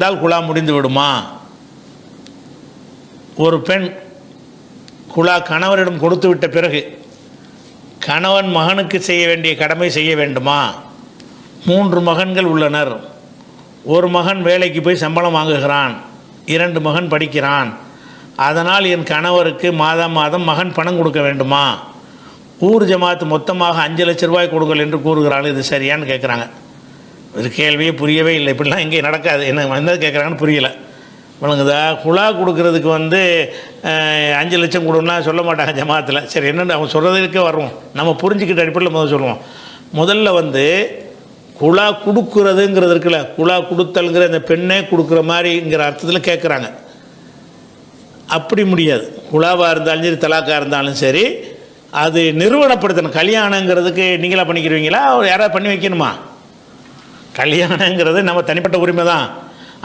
இருந்தால் குழா முடிந்து விடுமா? ஒரு பெண் குழா கணவரிடம் கொடுத்து விட்ட பிறகு கணவன் மகனுக்கு செய்ய வேண்டிய கடமை செய்ய வேண்டுமா? மூன்று மகன்கள் உள்ளனர். ஒரு மகன் வேலைக்கு போய் சம்பளம் வாங்குகிறான். இரண்டு மகன் படிக்கிறான். அதனால் என் கணவருக்கு மாதம் மாதம் மகன் பணம் கொடுக்க வேண்டுமா? ஊர் ஜமாத்து மொத்தமாக அஞ்சு லட்ச ரூபாய் கொடுங்கள் என்று கூறுகிறாள். இது சரியான்னு கேட்குறாங்க. ஒரு கேள்வியே புரியவே இல்லை. இப்படிலாம் இங்கே நடக்காது. என்ன வந்தது கேட்குறாங்கன்னு புரியலை. வழங்குதா குழா கொடுக்கறதுக்கு வந்து அஞ்சு லட்சம் கொடுன்னா சொல்ல மாட்டாங்க ஜமாத்தில். சரி என்னென்னு அவங்க சொல்கிறதுக்கே வருவோம். நம்ம புரிஞ்சுக்கிட்ட அடிப்படையில் முதல்ல சொல்லுவோம். முதல்ல வந்து குழா கொடுக்குறதுங்கிறது இருக்குல்ல. குழா கொடுத்தல்ங்கிற இந்த பெண்ணே கொடுக்குற மாதிரிங்கிற அர்த்தத்தில் கேட்குறாங்க. அப்படி முடியாது. குழாவாக இருந்தாலும் சரி தலாக்காக இருந்தாலும் சரி அது நிறுவனப்படுத்தணும். கல்யாணங்கிறதுக்கு நீங்களாக பண்ணிக்கிறீங்களா யாராவது பண்ணி வைக்கணுமா? கல்யாணங்கிறது நம்ம தனிப்பட்ட உரிமை தான்.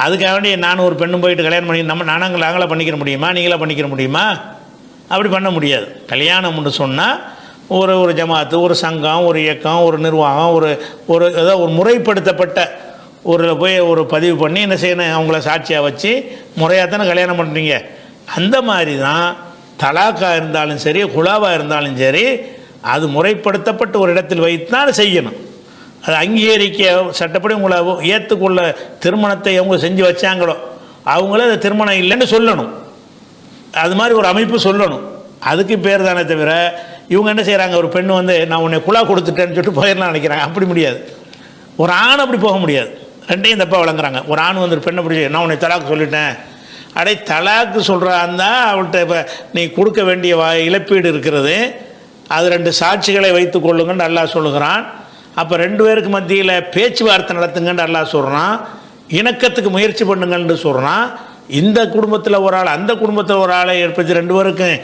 அதுக்காக வேண்டி நான் ஒரு பெண்ணும் போயிட்டு கல்யாணம் பண்ணி நம்ம நானாங்க நாங்களாக பண்ணிக்கிற முடியுமா? நீங்களாக பண்ணிக்கிற முடியுமா? அப்படி பண்ண முடியாது. கல்யாணம்னு சொன்னால் ஒரு ஒரு ஜமாத்து ஒரு சங்கம் ஒரு இயக்கம் ஒரு நிர்வாகம் ஒரு ஒரு ஏதோ ஒரு முறைப்படுத்தப்பட்ட ஒரு போய் ஒரு பதிவு பண்ணி என்ன செய்யணும்? அவங்கள சாட்சியாக வச்சு முறையாக தானே கல்யாணம் பண்ணுறீங்க அந்த மாதிரி தான் தலாக்காக இருந்தாலும் சரி குழாவாக இருந்தாலும் சரி அது முறைப்படுத்தப்பட்ட ஒரு இடத்தில் வைத்தான் செய்யணும். அது அங்கீகரிக்க சட்டப்படி உங்களை ஏற்றுக்கொள்ள திருமணத்தை அவங்க செஞ்சு வச்சாங்களோ அவங்களே அது திருமணம் இல்லைன்னு சொல்லணும். அது மாதிரி ஒரு அமைப்பு சொல்லணும். அதுக்கு பேர் தானே தவிர இவங்க என்ன செய்கிறாங்க ஒரு பெண் வந்து நான் உன்னை குழா கொடுத்துட்டேன்னு சொல்லிட்டு போயிடலாம் நினைக்கிறாங்க. அப்படி முடியாது. ஒரு ஆண் அப்படி போக முடியாது. ரெண்டையும் தப்பாக வழங்குறாங்க ஒரு ஆண் வந்து ஒரு பெண்ணை பிடிச்சி நான் உன்னை தலாக்கு சொல்லிட்டேன். அடே தலாக்கு சொல்கிறாந்தா அவள்கிட்ட இப்போ நீ கொடுக்க வேண்டிய வா இழப்பீடு இருக்கிறது. அது ரெண்டு சாட்சிகளை வைத்துக் கொள்ளுங்கன்னு நல்லா சொல்லுகிறான். அப்போ ரெண்டு பேருக்கு மத்தியில் பேச்சுவார்த்தை நடத்துங்கன்னு அல்லாஹ் சொல்கிறான் இணக்கத்துக்கு முயற்சி பண்ணுங்கன்னு சொல்கிறான் இந்த குடும்பத்தில் ஒரு ஆள் அந்த குடும்பத்தில் ஒரு ஆளை ஏற்படுத்தி ரெண்டு பேருக்கும்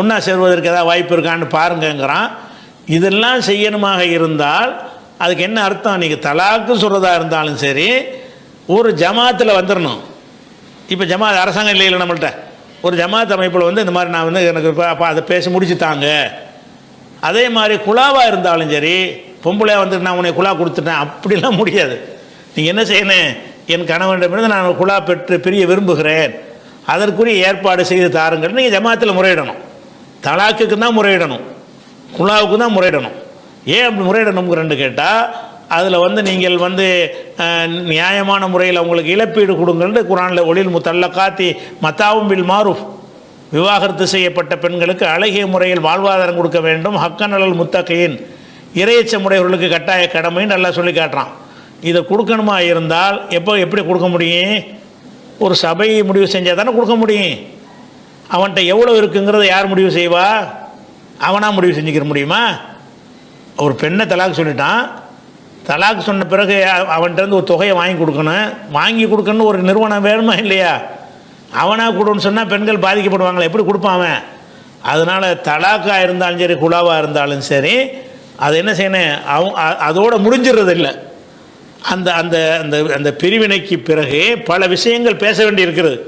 ஒன்றா சேர்வதற்கு ஏதாவது வாய்ப்பு இருக்கான்னு பாருங்கங்கிறான். இதெல்லாம் செய்யணுமாக இருந்தால் அதுக்கு என்ன அர்த்தம்? நீங்கள் தலாக்கு சொல்கிறதா இருந்தாலும் சரி ஒரு ஜமாத்தில் வந்துடணும் இப்போ ஜமாத் அரசாங்கம் இல்லை நம்மள்கிட்ட ஒரு ஜமாத் அமைப்பில் வந்து இந்த மாதிரி நான் வந்து எனக்கு இப்போ அப்போ அதை பேசி முடிச்சு தாங்க அதே மாதிரி குழாவாக இருந்தாலும் சரி பொம்பளையாக வந்துட்டு நான் உன்னை குழா கொடுத்துட்டேன் அப்படிலாம் முடியாது. நீங்கள் என்ன செய்யணும்? என் கணவனிடமிருந்து நான் குழா பெற்று பிரிய விரும்புகிறேன். அதற்குரிய ஏற்பாடு செய்து தாருங்கள். நீங்கள் ஜமாத்தில் முறையிடணும். தலாக்குக்கு தான் முறையிடணும். குழாவுக்கு தான் முறையிடணும். ஏன் அப்படி முறையிடணுங்கிறன்னு கேட்டால் அதில் வந்து நீங்கள் வந்து நியாயமான முறையில் உங்களுக்கு இழப்பீடு கொடுங்கன்னு குரானில் ஒளியில் முத்தல்ல காத்தி மத்தாவும் பில் மாறும் விவாகரத்து செய்யப்பட்ட பெண்களுக்கு அழகிய முறையில் வாழ்வாதாரம் கொடுக்க வேண்டும். ஹக்கநலல் முத்தகையின் இறையச்சமுடையவர்களுக்கு கட்டாய கடமைன்னு நல்லா சொல்லி காட்டுறான். இதை கொடுக்கணுமா இருந்தால் எப்போ எப்படி கொடுக்க முடியும்? ஒரு சபை முடிவு செஞ்சால் தானே கொடுக்க முடியும். அவன்கிட்ட எவ்வளோ இருக்குங்கிறத யார் முடிவு செய்வா? அவனாக முடிவு செஞ்சுக்கிற முடியுமா? ஒரு பெண்ணை தலாக் சொல்லிட்டான். தலாக் சொன்ன பிறகு அவன்கிட்ட ஒரு தொகையை வாங்கி கொடுக்கணும். வாங்கி கொடுக்கணும்னு ஒரு நிறுவனம் வேணுமா இல்லையா? அவனாக கொடுன்னு சொன்னால் பெண்கள் பாதிக்கப்படுவாங்களே? எப்படி கொடுப்பான் அவன்? அதனால் தலாக்காக இருந்தாலும் சரி குழாவாக இருந்தாலும் சரி அது என்ன செய்யணும் அவ அதோடு அதோட முடிஞ்சிடுறது இல்லை அந்த அந்த அந்த அந்த பிரிவினைக்கு பிறகு பல விஷயங்கள் பேச வேண்டியிருக்கிறது.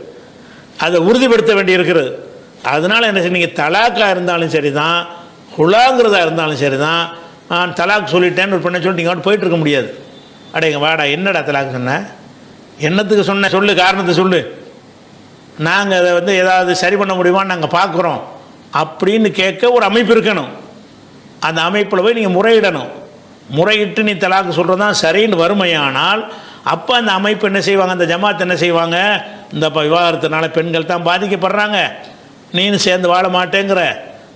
அதை உறுதிப்படுத்த வேண்டியிருக்கிறது. அதனால் என்ன செய்ய நீங்கள் தலாக்காக இருந்தாலும் சரி தான் குலாங்கிறதா இருந்தாலும் சரி தான் நான் தலாக் சொல்லிட்டேன்னு ஒரு பெண்ணை சொல்லிட்டு நீங்கள் போயிட்டு இருக்க முடியாது. அடையங்க வாடா என்னடா தலாக் சொன்னேன் என்னத்துக்கு சொன்ன? சொல்லு காரணத்தை சொல்லு. நாங்கள் அதை வந்து ஏதாவது சரி பண்ண முடியுமான்னு நாங்கள் பார்க்குறோம் அப்படின்னு கேட்க ஒரு அமைப்பு இருக்கணும். அந்த அமைப்பில் போய் நீங்கள் முறையிடணும். முறையிட்டு நீ தலாக்கு சொல்கிறது தான் சரின்னு வறுமையானால் அப்போ அந்த அமைப்பு என்ன செய்வாங்க? அந்த ஜமாத் என்ன செய்வாங்க? இந்த விவாகரத்தினால பெண்கள் தான் பாதிக்கப்படுறாங்க. நீனு சேர்ந்து வாழ மாட்டேங்கிற.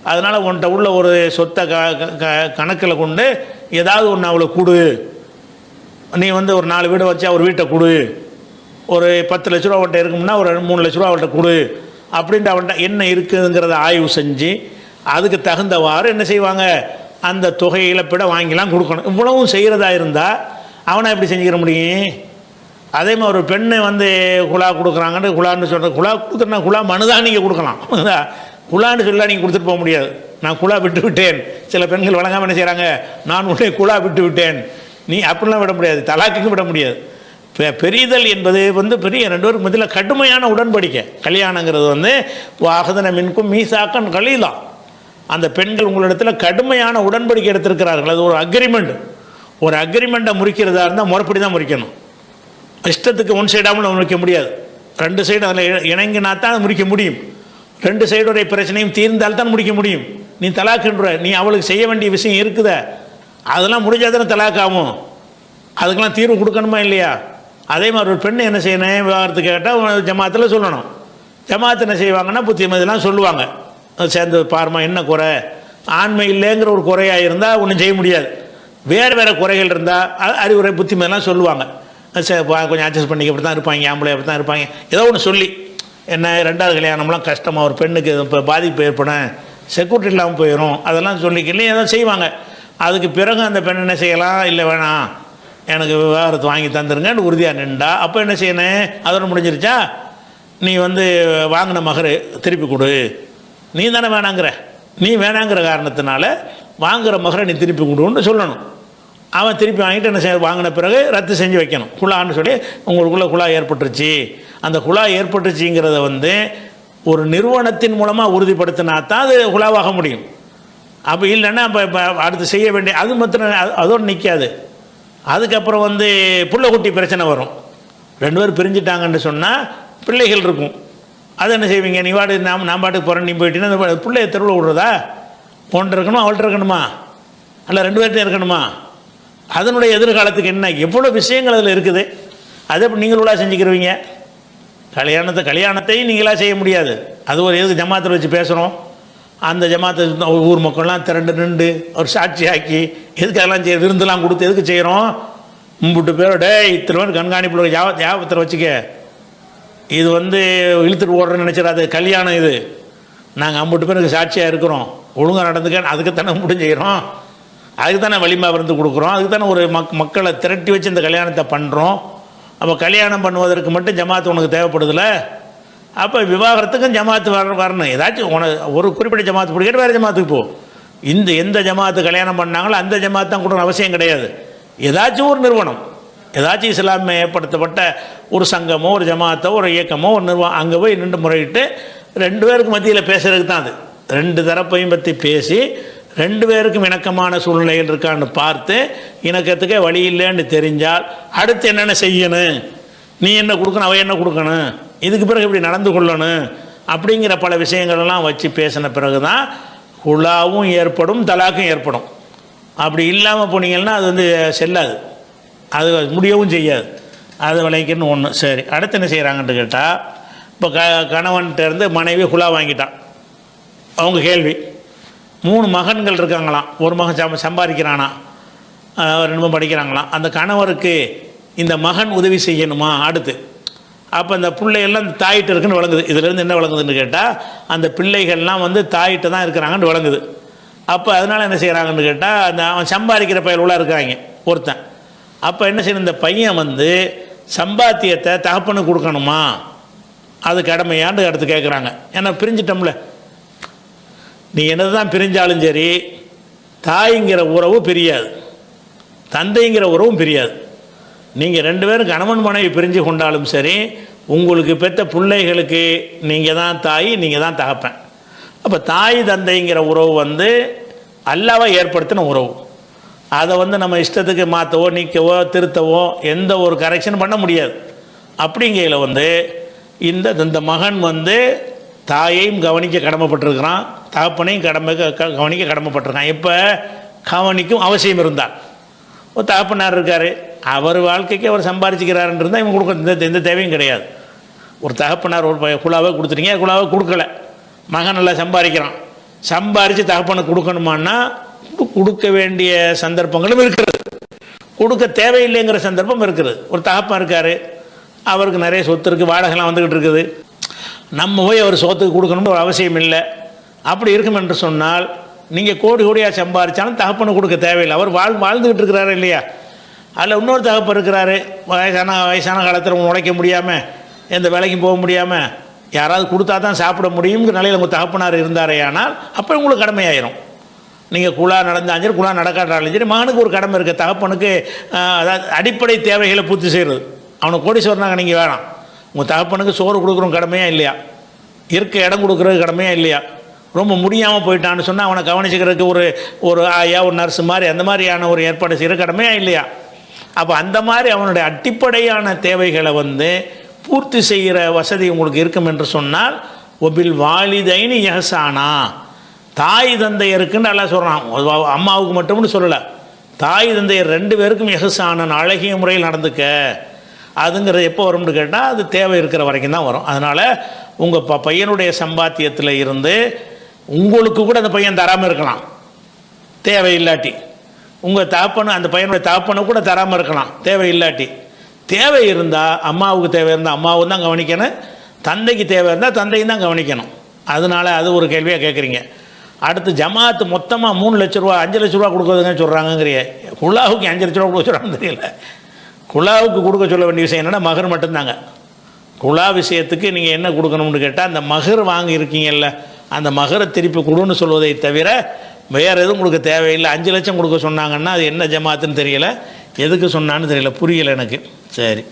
அதனால் உன்கிட்ட உள்ள ஒரு சொத்தை க க- கணக்கில் கொண்டு ஏதாவது ஒன்று அவளை கொடு. நீ வந்து ஒரு நாலு வீடு வச்சா ஒரு வீட்டை கொடு. ஒரு பத்து லட்ச ரூபா அவன்கிட்ட இருக்கும்னா ஒரு ரெண்டு மூணு லட்ச ரூபா அவள்கிட்ட கொடு. அப்படின்ட்டு அவன்கிட்ட என்ன இருக்குதுங்கிறத ஆய்வு செஞ்சு அதுக்கு தகுந்தவாறு என்ன செய்வாங்க? அந்த தொகை இழப்பீட வாங்கிலாம் கொடுக்கணும். இவ்வளவும் செய்கிறதா இருந்தால் அவனை எப்படி செஞ்சுக்கிற முடியும்? அதே மாதிரி ஒரு பெண்ணை வந்து குழா கொடுக்குறாங்கன்னு குழான்னு சொல்கிற குழா கொடுக்குறனா குழா மனுதான் நீங்கள் கொடுக்கலாம். குழான்னு சொல்லலாம் நீங்கள் கொடுத்துட்டு போக முடியாது. நான் குழா விட்டு விட்டேன். சில பெண்கள் வழங்காமல் என்ன செய்கிறாங்க நான் உடனே குழா விட்டு விட்டேன். நீ அப்படிலாம் விட முடியாது. தலாக்குக்கு விட முடியாது. பெ- பெரிதல் என்பது வந்து பெரிய ரெண்டு பேருக்கு மத்தியில் கடுமையான உடன்படிக்கை. கல்யாணங்கிறது வந்து வாகதன மின்கும் மீசாக்கன் கலீலாம் அந்த பெண்கள் உங்களிடத்தில் கடுமையான உடன்படிக்கை எடுத்திருக்கிறார்கள். அது ஒரு அக்ரிமெண்ட் ஒரு அக்ரிமெண்ட்டை முறிக்கிறதா இருந்தால் முறைப்படி தான் முறிக்கணும். இஷ்டத்துக்கு ஒன் சைடாகவும் முடிக்க முடியாது. ரெண்டு சைடு அதில் இணங்கினா தான் முடிக்க முடியும். ரெண்டு சைடுடைய பிரச்சனையும் தீர்ந்தால் தான் முடிக்க முடியும். நீ தலாக்குன்ற நீ அவளுக்கு செய்ய வேண்டிய விஷயம் இருக்குத. அதெல்லாம் முடிஞ்சால் தானே தலாக்காகும். அதுக்கெல்லாம் தீர்வு கொடுக்கணுமா இல்லையா? அதே மாதிரி ஒரு பெண்ணு என்ன செய்யணும்? விவாகரத்து கேட்டால் ஜமாத்தில் சொல்லணும். ஜமாத்து என்ன செய்வாங்கன்னா புத்திமதிலாம் சொல்லுவாங்க. சேர்ந்து பாருமா என்ன குறை? ஆண்மை இல்லைங்கிற ஒரு குறையாக இருந்தால் ஒன்றும் செய்ய முடியாது. வேறு வேறு குறைகள் இருந்தால் அறிவுரை புத்திமையெல்லாம் சொல்லுவாங்க. அது சரி பா, கொஞ்சம் அட்ஜஸ்ட் பண்ணிக்க அப்படி தான் இருப்பாங்க ஆம்பளை அப்படி தான் இருப்பாங்க. ஏதோ ஒன்று சொல்லி. என்ன ரெண்டாவது கல்யாணம்லாம் கஷ்டமாக ஒரு பெண்ணுக்கு இப்போ பாதிப்பு ஏற்படும் செக்யூரிட்டி இல்லாமல் போயிடும் அதெல்லாம் சொல்லிக்கல ஏதோ செய்வாங்க. அதுக்கு பிறகு அந்த பெண் என்ன செய்யலாம்? இல்லை வேணாம். எனக்கு விவகாரத்தை வாங்கி தந்துருங்கன்னு உறுதியாக நின்றா அப்போ என்ன செய்யணும்? அதோட முடிஞ்சிருச்சா? நீ வந்து வாங்கின மகர் திருப்பி கொடு. நீ தானே வேணாங்கிற. நீ வேணாங்கிற காரணத்தினால வாங்குகிற மகரை நீ திருப்பி கொடுன்னு சொல்லணும். அவன் திருப்பி வாங்கிட்டு என்ன செய்ய வாங்கின பிறகு ரத்து செஞ்சு வைக்கணும். குழான்னு சொல்லி உங்களுக்குள்ளே குழா ஏற்பட்டுருச்சு. அந்த குழா ஏற்பட்டுச்சுங்கிறத வந்து ஒரு நிறுவனத்தின் மூலமாக உறுதிப்படுத்தினா தான் அது குழாவாக முடியும். அப்போ இல்லைன்னா இப்போ இப்போ அடுத்து செய்ய வேண்டிய அது மாத்திரம் அது- அதோடு நிற்காது அதுக்கப்புறம் வந்து புள்ளக்குட்டி பிரச்சனை வரும். ரெண்டு பேரும் பிரிஞ்சிட்டாங்கன்னு சொன்னால் பிள்ளைகள் இருக்கும். அது என்ன செய்வீங்க? நீ வாடு நாம் நான் பாட்டுக்கு போகிறேன் நீ போயிட்டீங்கன்னா அந்த பிள்ளைய தெருவில் விடுறதா? ஒன்று இருக்கணுமா அவள்கிட்ட இருக்கணுமா? அல்ல ரெண்டு பேர்கிட்ட இருக்கணுமா? அதனுடைய எதிர்காலத்துக்கு என்ன? எவ்வளோ விஷயங்கள் அதில் இருக்குது. அதை எப்படி நீங்களா செஞ்சுக்கிருவீங்க? கல்யாணத்தை கல்யாணத்தையும் நீங்களாக செய்ய முடியாது. அது ஒரு எதுக்கு ஜமாத்தில் வச்சு பேசுகிறோம் அந்த ஜமாத்தை ஊர் மக்கள்லாம் திரண்டு நின்று ஒரு சாட்சி ஆக்கி எதுக்கு அதெல்லாம் செய்ய விருந்தெல்லாம் கொடுத்து எதுக்கு செய்கிறோம் மும்பிட்டு பேர் டேய் இத்தனை கண்காணிப்பில் ஜாப ஜாபத்தில் வச்சுக்க. இது வந்து இழுத்துட்டு ஓடுறேன்னு நினச்சிடாது கல்யாணம் இது. நாங்கள் ஐம்பது பேருக்கு சாட்சியாக இருக்கிறோம். ஒழுங்காக நடந்துக்க அதுக்கு தானே முடிஞ்சுக்கிறோம். அதுக்கு தானே வலிமா விருந்து கொடுக்குறோம். அதுக்கு தானே ஒரு மக் மக்களை திரட்டி வச்சு இந்த கல்யாணத்தை பண்ணுறோம் அப்போ கல்யாணம் பண்ணுவதற்கு மட்டும் ஜமாத்து உனக்கு தேவைப்படுதுல? அப்போ விவாகரத்துக்கும் ஜமாத்து வர வரணும். ஏதாச்சும் உனக்கு ஒரு குறிப்பிட்ட ஜமாத்து பிடிக்கிட்டு வேறு ஜமாத்துக்கு போ. இந்த எந்த ஜமாத்து கல்யாணம் பண்ணாங்களோ அந்த ஜமாத்து தான் கொடுக்கணும் அவசியம் கிடையாது. ஏதாச்சும் ஒரு நிறுவனம். ஏதாச்சும் இஸ்லாமிய ஏற்படுத்தப்பட்ட ஒரு சங்கமோ ஒரு ஜமாத்தோ ஒரு இயக்கமோ ஒரு நிர்வாகம் அங்கே போய் நின்று முறையிட்டு ரெண்டு பேருக்கு மத்தியில் பேசுகிறதுக்கு தான் அது. ரெண்டு தரப்பையும் பற்றி பேசி ரெண்டு பேருக்கும் இணக்கமான சூழ்நிலைகள் இருக்கான்னு பார்த்து இணக்கத்துக்கே வழி இல்லைன்னு தெரிஞ்சால் அடுத்து என்னென்ன செய்யணும்? நீ என்ன கொடுக்கணும் அவ என்ன கொடுக்கணும்? இதுக்கு பிறகு இப்படி நடந்து கொள்ளணும்? அப்படிங்கிற பல விஷயங்களெல்லாம் வச்சு பேசின பிறகு தான் குழாவும் ஏற்படும் தலாக்கும் ஏற்படும். அப்படி இல்லாமல் போனீங்கன்னா அது வந்து செல்லாது. அது முடியவும் செய்யாது. அது விளைக்கணும்னு ஒன்று சரி. அடுத்து என்ன செய்கிறாங்கன்ட்டு கேட்டால் இப்போ க கணவன்கிட்ட இருந்து மனைவி குழா வாங்கிட்டான். அவங்க கேள்வி. மூணு மகன்கள் இருக்காங்களாம். ஒரு மகன் சம்ப சம்பாதிக்கிறானா? ரெண்டு படிக்கிறாங்களாம். அந்த கணவருக்கு இந்த மகன் உதவி செய்யணுமா? அடுத்து. அப்போ அந்த பிள்ளைகள்லாம் அந்த தாயிட்ட இருக்குன்னு விளங்குது. இதுலேருந்து என்ன விளங்குதுன்னு கேட்டால் அந்த பிள்ளைகள்லாம் வந்து தாயிட்ட தான் இருக்கிறாங்கன்னு விளங்குது. அப்போ அதனால் என்ன செய்கிறாங்கன்னு கேட்டால் அந்த அவன் சம்பாதிக்கிற பயலுலாம் இருக்காங்க. ஒருத்தன். அப்போ என்ன செய்யணும்? இந்த பையன் வந்து சம்பாத்தியத்தை தகப்பனு கொடுக்கணுமா? அது கடமையான்னு அடுத்து கேட்குறாங்க ஏன்னா பிரிஞ்சிட்டோம்ல. நீ என்னதான் பிரிஞ்சாலும் சரி தாய்ங்கிற உறவு பிரியாது. தந்தைங்கிற உறவும் பிரியாது. நீங்கள் ரெண்டு பேரும் கணவன் மனைவி பிரிஞ்சு கொண்டாலும் சரி உங்களுக்கு பெற்ற பிள்ளைகளுக்கு நீங்கள் தான் தாய் நீங்கள் தான் தகப்பேன். அப்போ தாய் தந்தைங்கிற உறவு வந்து அல்லாவாக ஏற்படுத்தின உறவு. அதை வந்து நம்ம இஷ்டத்துக்கு மாற்றவோ நீக்கவோ திருத்தவோ எந்த ஒரு கரெக்ஷன் பண்ண முடியாது. அப்படிங்கையில் வந்து இந்த இந்த மகன் வந்து தாயையும் கவனிக்க கடமைப்பட்டிருக்கிறான் தகப்பனையும் கடமை க- கவனிக்க கடமைப்பட்டிருக்கான். இப்போ கவனிக்கும் அவசியம் இருந்தால். ஒரு தகப்பனார் இருக்கார் அவர் வாழ்க்கைக்கு அவர் சம்பாரிச்சிக்கிறாருன்றிருந்தால் இவங்க கொடுக்க எந்த எந்த தேவையும் கிடையாது. ஒரு தகப்பனார் ஒரு ப- குழாவை கொடுத்துட்டீங்க குழாவை கொடுக்கல. மகன் நல்லா சம்பாதிக்கிறான். சம்பாரித்து தகப்பனுக்கு கொடுக்கணுமான்னா கொடுக்க வேண்டிய சந்தர்ப்பங்களும் இருக்கிறது கொடுக்க தேவையில்லைங்கிற சந்தர்ப்பம் இருக்குது. ஒரு தகப்பன் இருக்கார். அவருக்கு நிறைய சொத்து இருக்குது வாடகைலாம் வந்துக்கிட்டு இருக்குது. நம்ம போய் அவர் சொத்துக்கு கொடுக்கணும்னு ஒரு அவசியம் இல்லை. அப்படி இருக்கும் என்று சொன்னால் நீங்கள் கோடி கோடியாக சம்பாதிச்சாலும் தகப்பனை கொடுக்க தேவையில்லை. அவர் வாழ் வாழ்ந்துக்கிட்டு இருக்கிறாரு இல்லையா? அதில் இன்னொரு தகப்பன் இருக்கிறாரு. வயசான வயசான காலத்தில் உழைக்க முடியாமல் எந்த வேலைக்கும் போக முடியாமல் யாராவது கொடுத்தா தான் சாப்பிட முடியுங்கிற நிலையில் உங்கள் தகப்பனார் இருந்தாரே ஆனால் அப்போ உங்களுக்கு கடமையாயிரும். நீங்கள் குழா நடந்தாலும் சரி குழா நடக்காட்டாலும் சரி மகனுக்கு ஒரு கடமை இருக்குது தகப்பனுக்கு அதாவது அடிப்படை தேவைகளை பூர்த்தி செய்கிறது அவனுக்கு கோடீஸ்வரனாங்க நீங்கள் வேணாம். உங்கள் தகப்பனுக்கு சோறு கொடுக்குறோம் கடமையா இல்லையா? இருக்க இடம் கொடுக்குறது கடமையா இல்லையா? ரொம்ப முடியாமல் போயிட்டான்னு சொன்னால் அவனை கவனிச்சுக்கிறதுக்கு ஒரு ஒரு ஆயா ஒரு நர்ஸு மாதிரி அந்த மாதிரியான ஒரு ஏற்பாடு செய்கிற கடமையா இல்லையா? அப்போ அந்த மாதிரி அவனுடைய அடிப்படையான தேவைகளை வந்து பூர்த்தி செய்கிற வசதி உங்களுக்கு இருக்கும் என்று சொன்னால் ஒபில் வாலிதைன்னு யஹசானா. தாய் தந்தையருக்குன்னு நல்லா சொல்கிறான் அம்மாவுக்கு மட்டும்னு சொல்லலை. தாய் தந்தையர் ரெண்டு பேருக்கும் எஹசானன் அழகிய முறையில் நடந்துக்க. அதுங்கிறது எப்போ வரும்னு கேட்டால் அது தேவை இருக்கிற வரைக்கும் தான் வரும். அதனால் உங்கள் ப பையனுடைய சம்பாத்தியத்தில் இருந்து உங்களுக்கு கூட அந்த பையன் தராமல் இருக்கலாம். தேவை இல்லாட்டி உங்கள் தாப்பனு அந்த பையனுடைய தாப்பனை கூட தராமல் இருக்கலாம். தேவை இல்லாட்டி தேவை இருந்தால் அம்மாவுக்கு தேவை இருந்தால் அம்மாவும் தான் கவனிக்கணும். தந்தைக்கு தேவை இருந்தால் தந்தையும் தான் கவனிக்கணும். அதனால அது ஒரு கேள்வியாக கேட்குறீங்க அடுத்து ஜமாத்து மொத்தமாக மூணு லட்ச ரூபா அஞ்சு லட்ச ரூபா கொடுக்குறதுங்க சொல்கிறாங்கங்கிறிய குழாவுக்கு அஞ்சு லட்ச ரூபா கொடுக்க சொல்கிறான்னு தெரியல. குழாவுக்கு கொடுக்க சொல்ல வேண்டிய விஷயம் என்னென்னா மகர் மட்டும்தாங்க. குழா விஷயத்துக்கு நீங்கள் என்ன கொடுக்கணும்னு கேட்டால் அந்த மகர் வாங்கியிருக்கீங்கல்ல அந்த மகரை திருப்பி கொடுன்னு சொல்வதை தவிர வேறு எதுவும் கொடுக்க தேவையில்லை. அஞ்சு லட்சம் கொடுக்க சொன்னாங்கன்னா அது என்ன ஜமாத்துன்னு தெரியல. எதுக்கு சொன்னான்னு தெரியல. புரியலை எனக்கு. சரி.